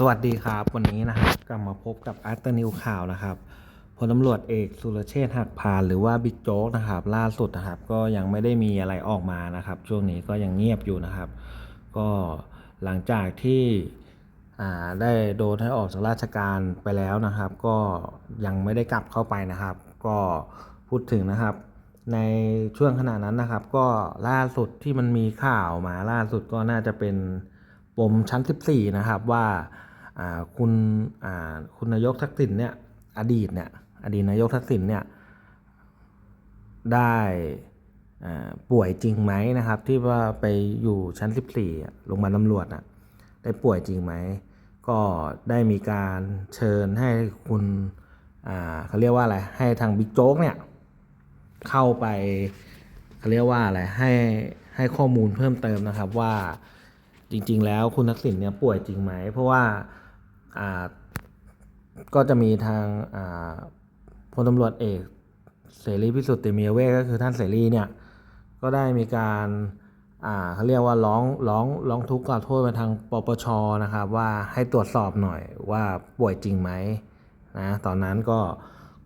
สวัสดีครับ วันนี้นะครับกลับมาพบกับอาร์นิวข่าวนะครับพลตำรวจเอกสุรเชษฐ์หักพานหรือว่าบิ๊กโจ๊กนะครับ ล่าสุดนะครับ ก็ยังไม่ได้มีอะไรออกมานะครับ ช่วงนี้ก็ยังเงียบอยู่นะครับ ก็หลังจากที่ได้โดนให้ออกจากราชการไปแล้วนะครับ ก็ยังไม่ได้กลับเข้าไปนะครับ ก็พูดถึงนะครับ ในช่วงขณะนั้นนะครับ ก็ล่าสุดที่มันมีข่าวมาล่าสุดก็น่าจะเป็นปมชั้น 14 นะครับว่า คุณคุณนายกทักษิณเนี่ยอดีตเนี่ยอดีตนายกทักษิณเนี่ยได้ป่วยจริงไหมนะครับ ที่ว่าไปอยู่ชั้น 14โรงพยาบาลตำรวจนะได้ป่วยจริงไหม ก็ได้มีการเชิญให้คุณเขาเรียกว่าอะไรให้ทางบิ๊กโจ๊กเนี่ยเข้าไปเขาเรียกว่าอะไรให้ให้ข้อมูลเพิ่มเติมนะครับว่าจริง ๆ แล้วคุณทักษิณเนี่ยป่วยจริงไหม เพราะว่า ก็จะมีทางพลตำรวจเอกเสรีพิสุทธิ์เตมีเวก็คือท่านเสรีเนี่ยก็ได้มีการเขาเรียกว่าร้องร้องร้องทุกข์กล่าวโทษไปทางปปชนะครับว่าให้ตรวจสอบหน่อยว่าป่วยจริงไหมนะตอนนั้นก็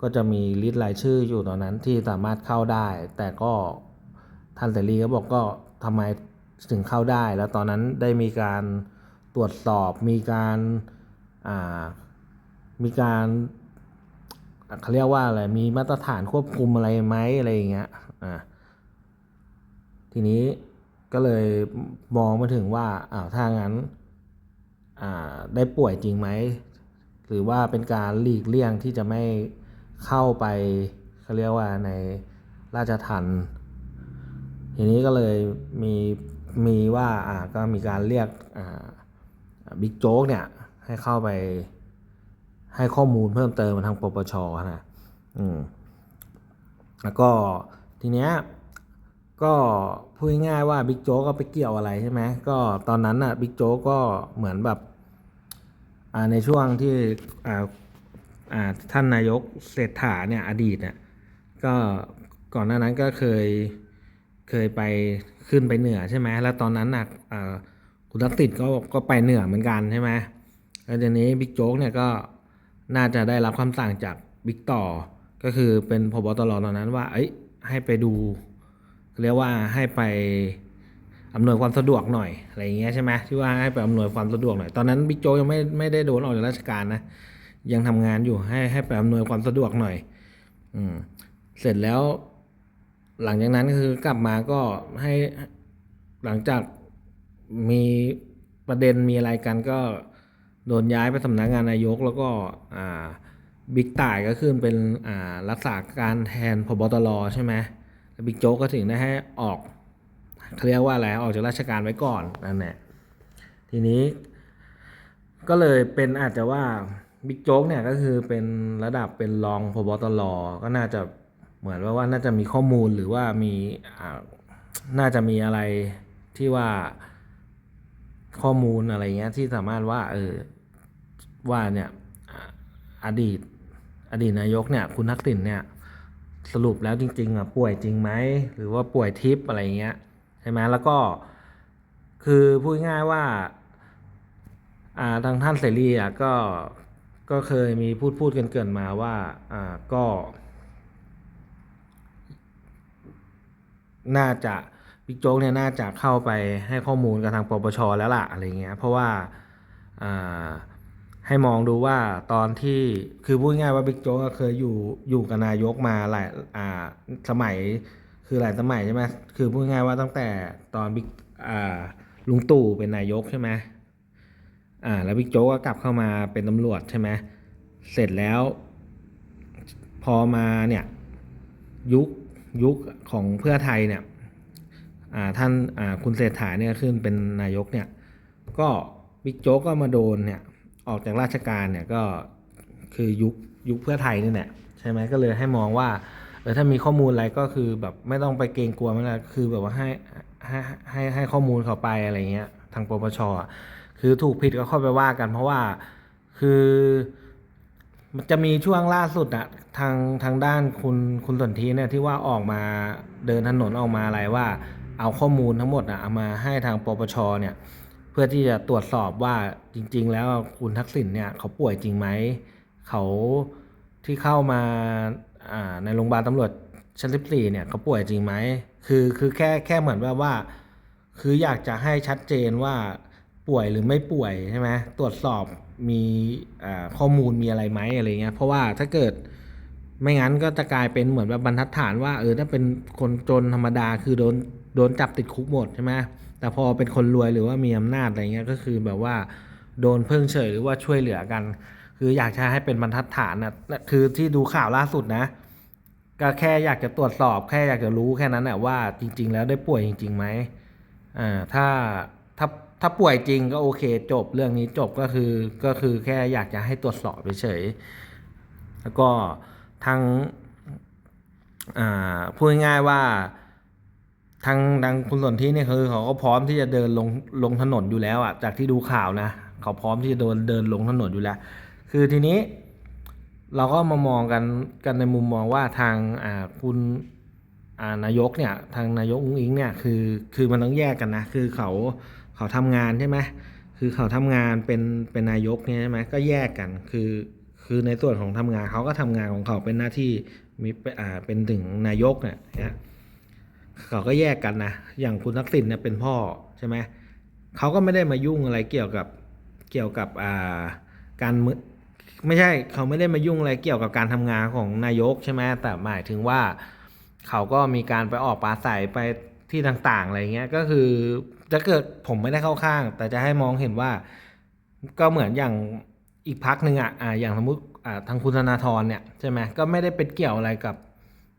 ก็จะมีลิสต์รายชื่ออยู่ตอนนั้นที่สามารถเข้าได้ แต่ก็ท่านเสรีก็บอกก็ทำไมถึงเข้าได้ แล้วตอนนั้นได้มีการตรวจสอบมีการ มีการเขาเรียกว่าอะไรมีมาตรฐานควบคุมอะไรไหมอะไรอย่างเงี้ยอ่าทีนี้ก็เลยมองมาถึงว่าอ้าวถ้างั้นได้ป่วยจริงไหม หรือว่าเป็นการหลีกเลี่ยงที่จะไม่เข้าไปเขาเรียกว่าในราชทันทีนี้ก็เลยมีมีว่าอ่าก็มีการเรียกบิ๊กโจ๊กเนี่ย ให้เข้าไปให้ข้อมูลเพิ่มเติมมาทางปปชนะอืมแล้วก็ทีเนี้ยก็พูดง่ายว่าบิ๊กโจ๊กก็ไปเกี่ยวอะไรใช่ไหมก็ตอนนั้นน่ะบิ๊กโจ๊กก็เหมือนแบบอ่าในช่วงที่อ่าอ่าท่านนายกเศรษฐาเนี่ยอดีตเนี่ยก็ก่อนหน้านั้นก็เคยเคยไปขึ้นไปเหนือใช่ไหมแล้วตอนนั้นน่ะอ่าคุณทักษิณก็ก็ไปเหนือเหมือนกันใช่ไหม แล้วทีนี้บิ๊กโจ๊กเนี่ยก็น่าจะได้รับคำสั่งจากบิ๊กต่อ ก็คือเป็นพบตรตอนนั้นว่า เอ้ยให้ไปดู เรียกว่าให้ไปอำนวยความสะดวกหน่อยอะไรอย่างเงี้ยใช่ไหมที่ว่าให้ไปอำนวยความสะดวกหน่อยตอนนั้นบิ๊กโจ๊กยังไม่ไม่ได้โดนออกจากราชการนะยังทำงานอยู่ให้ให้ไปอำนวยความสะดวกหน่อย อืม เสร็จแล้ว หลังจากนั้นก็คือกลับมาก็ให้หลังจากมีประเด็นมีอะไรกันก็ โดนย้ายไปสำนักงานนายกแล้วก็บิ๊กต่ายก็ขึ้นเป็นรักษาการแทนพบตรใช่ไหมบิ๊กโจ๊กก็ถึงได้ให้ออกเขาเรียกว่าอะไรออกจากราชการไว้ก่อนนั่นแหละทีนี้ก็เลยเป็นอาจจะว่าบิ๊กโจ๊กเนี่ยก็คือเป็นระดับเป็นรองพบตรก็น่าจะเหมือนว่าว่าน่าจะมีข้อมูลหรือว่ามีน่าจะมีอะไรที่ว่าข้อมูลอะไรเงี้ยที่สามารถว่าเออ ว่าเนี่ยอดีตอดีตนายกเนี่ยคุณทักษิณเนี่ยสรุปแล้วจริงๆอะป่วยจริงไหมหรือว่าป่วยทิพย์อะไรเงี้ยใช่ไหมแล้วก็คือพูดง่ายๆว่าอ่าทางท่านเสรีอะก็ก็เคยมีพูดพูดกันเกินมาว่าอ่าก็ น่าจะบิ๊กโจ๊กเนี่ยน่าจะเข้าไปให้ข้อมูลกับทางปปชแล้วล่ะอะไรเงี้ยเพราะว่าอ่า ให้มองดูว่าตอนที่คือพูดง่ายว่าบิ๊กโจ๊กก็เคยอยู่อยู่กับนายกมาหลายอ่าสมัยคือหลายสมัยใช่ไหมคือพูดง่ายว่าตั้งแต่ตอนบิ๊กอ่าลุงตู่เป็นนายกใช่ไหมอ่า แล้วบิ๊กโจ๊กก็กลับเข้ามาเป็นตำรวจใช่ไหมเสร็จแล้ว พอมาเนี่ยยุคยุคของเพื่อไทยเนี่ยอ่าท่านอ่าคุณเศรษฐาเนี่ยขึ้นเป็นนายกเนี่ย ก็บิ๊กโจ๊กก็มาโดนเนี่ย ออกจากราชการเนี่ยก็คือยุคยุคเพื่อไทยนี่แหละใช่ไหมก็เลยให้มองว่าเออถ้ามีข้อมูลอะไรก็คือแบบไม่ต้องไปเกรงกลัวไม่ละคือแบบว่าให้ให้ให้ให้ข้อมูลเขาไปอะไรเงี้ยทางปปชคือถูกผิดก็ค่อยไปว่ากัน เพราะว่าคือมันจะมีช่วงล่าสุดอะทางทางด้านคุณคุณสนธิเนี่ยที่ว่าออกมาเดินถนนออกมาอะไรว่า เอาข้อมูลทั้งหมดอะเอามาให้ทางปปชเนี่ย เพื่อที่จะตรวจสอบว่าจริง ๆ แล้วคุณทักษิณเนี่ยเขาป่วยจริงไหมเขาที่เข้ามาในโรงพยาบาลตำรวจชั้น14เนี่ยเขาป่วยจริงไหมคือคือแค่แค่เหมือนแบบว่า คืออยากจะให้ชัดเจนว่าป่วยหรือไม่ป่วยใช่ไหมตรวจสอบมีข้อมูลมีอะไรไหมอะไรเงี้ยเพราะว่าถ้าเกิดไม่งั้นก็จะกลายเป็นเหมือนแบบบรรทัดฐานว่าเออถ้าเป็นคนจนธรรมดาคือโดนโดนจับติดคุกหมดใช่ไหม แต่พอเป็นคนรวยหรือว่ามีอำนาจอะไรเงี้ยก็คือแบบว่าโดนเพิ่งเฉยหรือว่าช่วยเหลือกัน คืออยากจะให้เป็นบรรทัดฐานนะคือที่ดูข่าวล่าสุดนะ ก็แค่อยากจะตรวจสอบ แค่อยากจะรู้แค่นั้นแหละว่าจริง ๆ แล้วได้ป่วยจริงๆไหมอ่าถ้าถ้าถ้าป่วยจริงก็โอเคจบเรื่องนี้จบก็คือก็คือแค่อยากจะให้ตรวจสอบเฉยๆแล้วก็ทางอ่าพูดง่ายๆว่า ทางทางคุณสนที่เนี่ยคือเขาก็พร้อมที่จะเดินลงลงถนนอยู่แล้วอะจากที่ดูข่าวนะเขาพร้อมที่จะเดินเดินลงถนนอยู่แล้ว คือทีนี้ เราก็มามองกันกันในมุมมองว่าทางอ่าคุณอ่านายกเนี่ยทางนายกอุ้งอิงเนี่ยคือคือมันต้องแยกกันนะคือเขาเขาทำงานใช่ไหมคือเขาทำงานเป็นเป็นนายกเนี่ยใช่ไหมก็แยกกันคือคือในส่วนของทำงานเขาก็ทำงานของเขาเป็นหน้าที่มีอ่าเป็นถึงนายกเนี่ยนะ เขาก็แยกกันนะ อย่างคุณทักษิณเนี่ยเป็นพ่อใช่ไหมเขาก็ไม่ได้มายุ่งอะไรเกี่ยวกับเกี่ยวกับอ่าการมือไม่ใช่เขาไม่ได้มายุ่งอะไรเกี่ยวกับการทำงานของนายกใช่ไหมแต่หมายถึงว่าเขาก็มีการไปออกปราศัยไปที่ต่างๆอะไรเงี้ยก็คือถ้าเกิดผมไม่ได้เข้าข้าง แต่จะให้มองเห็นว่า ก็เหมือนอย่างอีกพักหนึ่งอะอ่าอย่างสมมติอ่าทางคุณธนาธรเนี่ยใช่ไหมก็ไม่ได้เป็นเกี่ยวอะไรกับ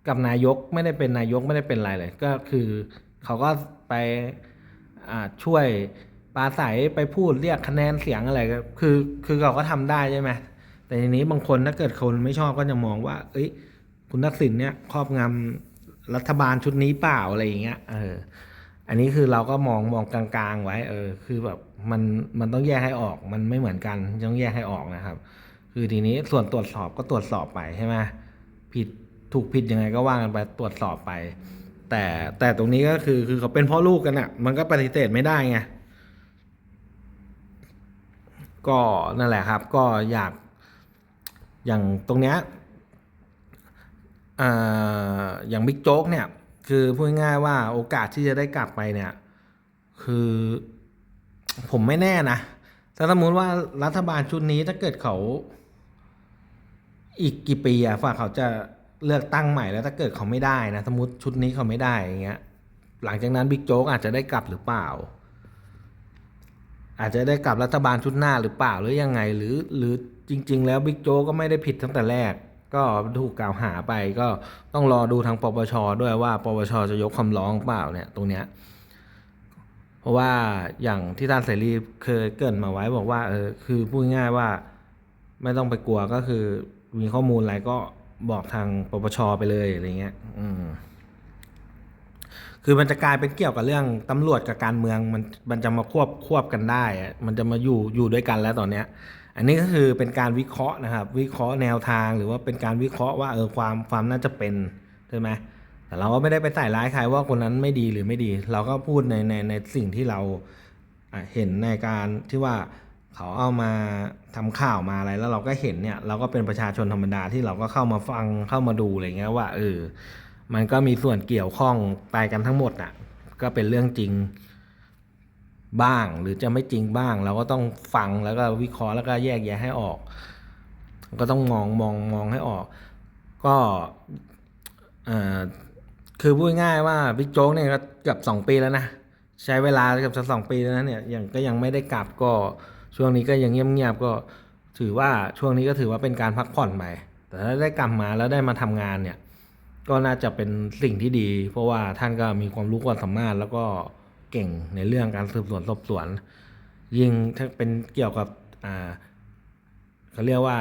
กับนายกไม่ได้เป็นนายกไม่ได้เป็นอะไรเลย ก็คือเขาก็ไปช่วยปาศัยไปพูดเรียกคะแนนเสียงอะไรก็คือคือเขาก็ทำได้ใช่ไหมแต่ทีนี้บางคนถ้าเกิดคนไม่ชอบก็จะมองว่า เอ้ย คุณทักษิณเนี่ยครอบงำรัฐบาลชุดนี้เปล่าอะไรอย่างเงี้ยเอออันนี้คือเราก็มองมองกลางๆไว้ เออ คือแบบมันมันต้องแยกให้ออก มันไม่เหมือนกันต้องแยกให้ออกนะครับ คือทีนี้ส่วนตรวจสอบก็ตรวจสอบไปใช่ไหมผิด ถูกผิดยังไงก็ว่ากันไปตรวจสอบไป แต่แต่ตรงนี้ก็คือคือเขาเป็นพ่อลูกกันอะ่ะ มันก็ปฏิเสธไม่ได้ไงก็นั่นแหละครับ ก็อยากอย่างตรงเนี้ยอย่างบิ๊กโจ๊กเนี่ย คือพูดง่ายว่าโอกาสที่จะได้กลับไปเนี่ย คือผมไม่แน่นะถ้าสมมติว่ารัฐบาลชุดนี้ถ้าเกิดเขาอีกกี่ปีอะฝ่าเขาจะ เลือกตั้งใหม่แล้วถ้าเกิดเขาไม่ได้นะสมมติชุดนี้เขาไม่ได้อย่างเงี้ยหลังจากนั้นบิ๊กโจ๊กอาจจะได้กลับหรือเปล่า อาจจะได้กลับรัฐบาลชุดหน้าหรือเปล่าหรือยังไง หรือหรือจริง ๆ แล้วบิ๊กโจ๊กก็ไม่ได้ผิดตั้งแต่แรก ก็ถูกกล่าวหาไปก็ต้องรอดูทางปปชด้วยว่า ปปชจะยกคำร้องเปล่าเนี่ยตรงเนี้ยเพราะว่าอย่างที่ท่านเสรีเคยเกินมาไว้บอกว่าเออคือพูดง่ายๆว่าไม่ต้องไปกลัวก็คือมีข้อมูลอะไรก็ บอกทางปปชไปเลยอะไรเงี้ย อืม คือมันจะกลายเป็นเกี่ยวกับเรื่องตำรวจกับการเมืองมันมันจะมาควบควบกันได้มันจะมาอยู่อยู่ด้วยกันแล้วตอนเนี้ย อันนี้ก็คือเป็นการวิเคราะห์นะครับ วิเคราะห์แนวทางหรือว่าเป็นการวิเคราะห์ว่าเออความความน่าจะเป็นใช่ไหมแต่เราก็ไม่ได้ไปใส่ร้ายใครว่าคนนั้นไม่ดีหรือไม่ดี เราก็พูดในในในสิ่งที่เราเห็นในการที่ว่า เขาเอามาทำข่าวมาอะไรแล้วเราก็เห็นเนี่ย เราก็เป็นประชาชนธรรมดาที่เราก็เข้ามาฟังเข้ามาดูอะไรเงี้ยว่าเออมันก็มีส่วนเกี่ยวข้องไปกันทั้งหมดอะ ก็เป็นเรื่องจริงบ้าง หรือจะไม่จริงบ้าง เราก็ต้องฟังแล้วก็วิเคราะห์แล้วก็แยกแยะให้ออก ก็ต้องมองมองมองให้ออก ก็เอ่อคือพูดง่ายว่าบิ๊กโจ๊กเนี่ยก็เกือบสองปีแล้วนะ ใช้เวลาเกือบจะสองปีแล้วนะเนี่ยยังก็ยังไม่ได้กลับก็ ช่วงนี้ก็ยังเงียบๆก็ถือว่าช่วงนี้ก็ถือว่าเป็นการพักผ่อนไปแต่ถ้าได้กลับมาแล้วได้มาทำงานเนี่ย ก็น่าจะเป็นสิ่งที่ดี เพราะว่าท่านก็มีความรู้ความสามารถแล้วก็เก่งในเรื่องการสืบสวนสอบสวน ยิ่งถ้าเป็นเกี่ยวกับอ่าเขาเรียกว่า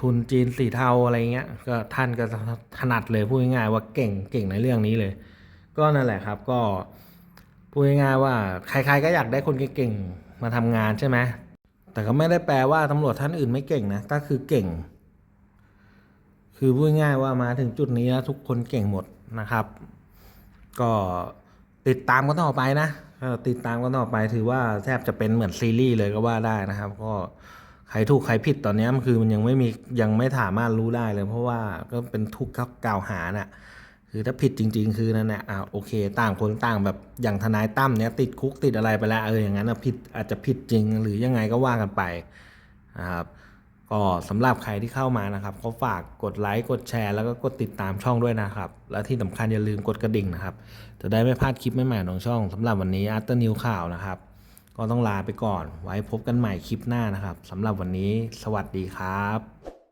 ทุนจีนสีเทาอะไรเงี้ยก็ท่านก็ถนัดเลยพูดง่ายๆว่าเก่งเก่งในเรื่องนี้เลย ก็นั่นแหละครับก็พูดง่ายๆว่าใครๆก็อยากได้คนเก่งๆมาทำงานใช่ไหม แต่ก็ไม่ได้แปลว่าตำรวจท่านอื่นไม่เก่งนะ ก็คือเก่ง คือพูดง่ายว่ามาถึงจุดนี้แล้วทุกคนเก่งหมดนะครับ ก็ติดตามกันต่อไปนะติดตามกันต่อไปถือว่าแทบจะเป็นเหมือนซีรีส์เลยก็ว่าได้นะครับ ก็ใครถูกใครผิดตอนนี้มันคือมันยังไม่มียังไม่สามารถรู้ได้เลย เพราะว่าก็เป็นทุกข์กล่าวหาน่ะ คือถ้าผิดจริง ๆ คือนั่นแหละอ่าโอเค ต่างคนต่างแบบอย่างทนายตั้มเนี้ยติดคุกติดอะไรไปแล้วเอออย่างนั้นนะผิดอาจจะผิดจริงหรือยังไงก็ว่ากันไปนะครับก็สำหรับใครที่เข้ามานะครับก็ฝากกดไลค์กดแชร์ แล้วก็กดติดตามช่องด้วยนะครับ และที่สำคัญอย่าลืมกดกระดิ่งนะครับ จะได้ไม่พลาดคลิปใหม่ๆของช่องสำหรับวันนี้อัตเตอร์นิวข่าวนะครับ ก็ต้องลาไปก่อน ไว้พบกันใหม่คลิปหน้านะครับสำหรับวันนี้ สวัสดีครับ